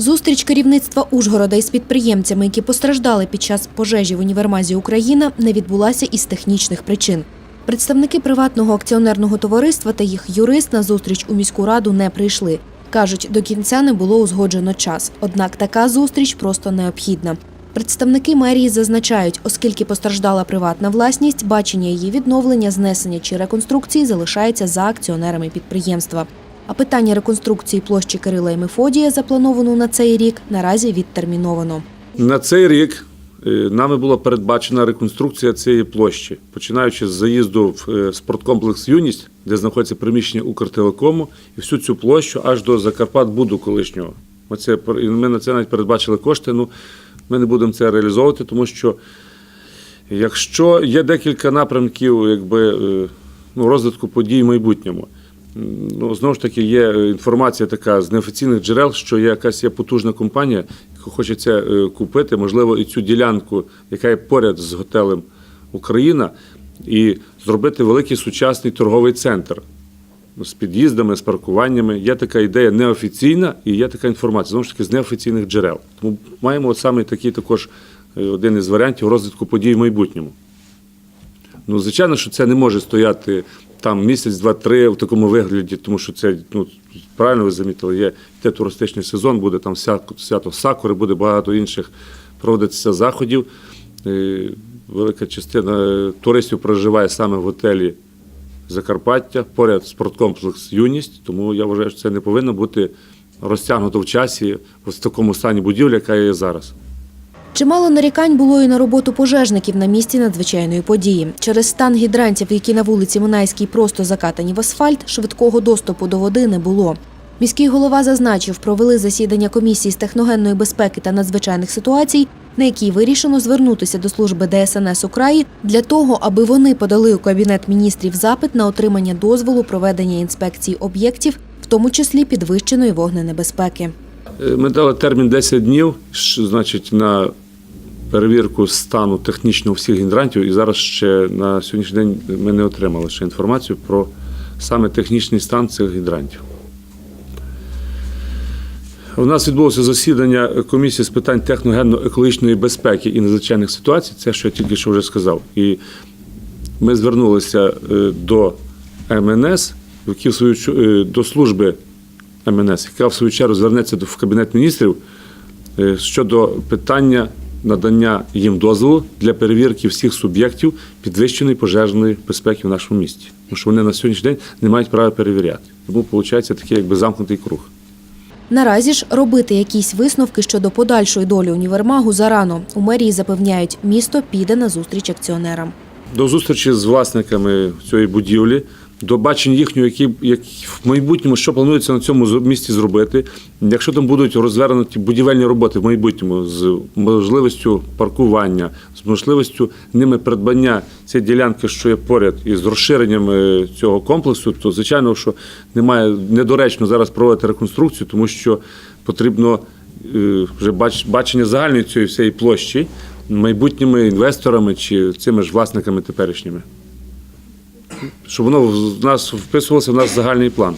Зустріч керівництва Ужгорода із підприємцями, які постраждали під час пожежі в універмазі Україна, не відбулася із технічних причин. Представники приватного акціонерного товариства та їх юрист на зустріч у міську раду не прийшли. Кажуть, до кінця не було узгоджено час. Однак така зустріч просто необхідна. Представники мерії зазначають, оскільки постраждала приватна власність, бачення її відновлення, знесення чи реконструкції залишається за акціонерами підприємства. А питання реконструкції площі Кирила і Мефодія, заплановану на цей рік, наразі відтерміновано. На цей рік е, нами була передбачена реконструкція цієї площі, починаючи з заїзду в е, спорткомплекс Юність, де знаходиться приміщення Укртелекому, і всю цю площу аж до Закарпатбуду колишнього. Ми, це, ми на це навіть передбачили кошти. Ну, ми не будемо це реалізовувати, тому що якщо є декілька напрямків якби, е, ну, розвитку подій в майбутньому. Ну, знову ж таки, є інформація така з неофіційних джерел, що є якась є потужна компанія, яка хоче це е, купити, можливо, і цю ділянку, яка є поряд з готелем Україна, і зробити великий сучасний торговий центр з під'їздами, з паркуваннями. Є така ідея неофіційна і є така інформація, знову ж таки, з неофіційних джерел. Тому маємо от саме такий також е, один із варіантів розвитку подій в майбутньому. Ну, звичайно, що це не може стояти там місяць, два-три в такому вигляді, тому що це, ну, правильно ви замітили, є те туристичний сезон, буде там свято, Сакури, буде багато інших проводитися заходів. Е, Велика частина е, туристів проживає саме в готелі Закарпаття, поряд спорткомплекс Юність, тому я вважаю, що це не повинно бути розтягнуто в часі в такому стані будівлі, яка є зараз. Чимало нарікань було і на роботу пожежників на місці надзвичайної події. Через стан гідрантів, які на вулиці Минайській просто закатані в асфальт, швидкого доступу до води не було. Міський голова зазначив, провели засідання комісії з техногенної безпеки та надзвичайних ситуацій, на якій вирішено звернутися до служби ДСНС Украї для того, аби вони подали у кабінет міністрів запит на отримання дозволу проведення інспекції об'єктів, в тому числі підвищеної вогненебезпеки. Е, Ми дали термін 10 днів, значить, на перевірку стану технічного всіх гідрантів, і зараз ще на сьогоднішній день ми не отримали ще інформацію про саме технічний стан цих гідрантів. У нас відбулося засідання комісії з питань техногенно-екологічної безпеки і надзвичайних ситуацій, це що я тільки що вже сказав. І ми звернулися е, до МНС, які в свою е, до служби МНС, яка в свою чергу звернеться до- Кабінет міністрів е, щодо питання надання їм дозволу для перевірки всіх суб'єктів підвищеної пожежної безпеки в нашому місті. Тому що вони на сьогоднішній день не мають права перевіряти. Тому виходить такий якби замкнутий круг. Наразі ж робити якісь висновки щодо подальшої долі універмагу зарано. У мерії запевняють, місто піде на зустріч акціонерам. до зустрічі з власниками цієї будівлі, до бачення їхнього, які, як в майбутньому, що планується на цьому місці зробити. Якщо там будуть розвернуті будівельні роботи в майбутньому з можливістю паркування, з можливістю ними придбання цієї ділянки, що є поряд, і з розширенням е, цього комплексу, то звичайно, що немає недоречно зараз проводити реконструкцію, тому що потрібно е, вже бач- бачення загальної цієї всієї площі майбутніми інвесторами чи цими ж власниками теперішніми. Щоб воно в нас вписувалося в наш загальний план.